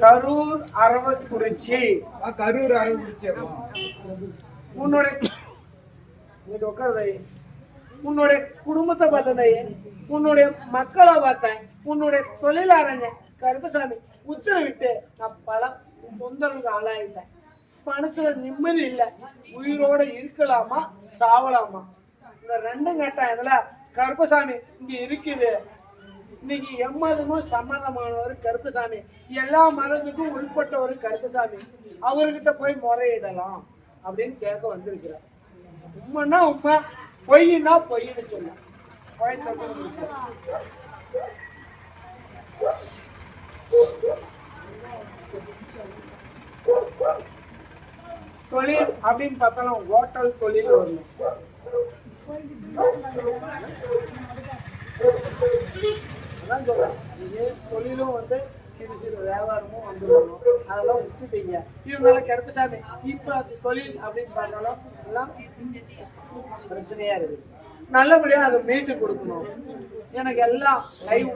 கரூர் அரவக்குறிச்சி. கரூர் அரவக்குறிச்சி உன்னுடைய உன்னுடைய குடும்பத்தை பார்த்தேன் உன்னுடைய மக்களை பார்த்தேன் உன்னுடைய தொழில் அரைஞ்சேன் கருப்பசாமி உத்தரவிட்டு நான் பல தொந்தரவுக்கு ஆளாயிட்டேன். மனசுல நிம்மதி இல்லை. உயிரோட இருக்கலாமா சாவலாமா? இந்த ரெண்டும் கேட்டேன் இதுல கருப்பசாமி இங்க இருக்குது. இன்னைக்கு எம்மதமும் சம்மதமானவர் கருப்பசாமி. எல்லா மதத்துக்கும் உட்பட்டவர் கருப்பசாமி. அவர்கிட்ட போய் முறையிடலாம் அப்படின்னு கேட்க வந்திருக்கிறார். உண்மைன்னா உண்மை பொய்னா பொய்ன்னு சொல்ல. தொழில் அப்படின்னு பார்த்தோம்னா ஹோட்டல் தொழில் வரணும் அதான் தொழிலும் வந்து சிறு சிறு வியாபாரமும் வந்துடணும் அதெல்லாம் விட்டுட்டீங்க இருந்தாலும் கருப்பசாமி இப்போ அது தொழில் அப்படின்னு பார்த்தாலும் எல்லாம் பிரச்சனையா இருக்குது. நல்லபடியா அதை மீட்டு கொடுக்கணும். எனக்கு எல்லாம் லைவ்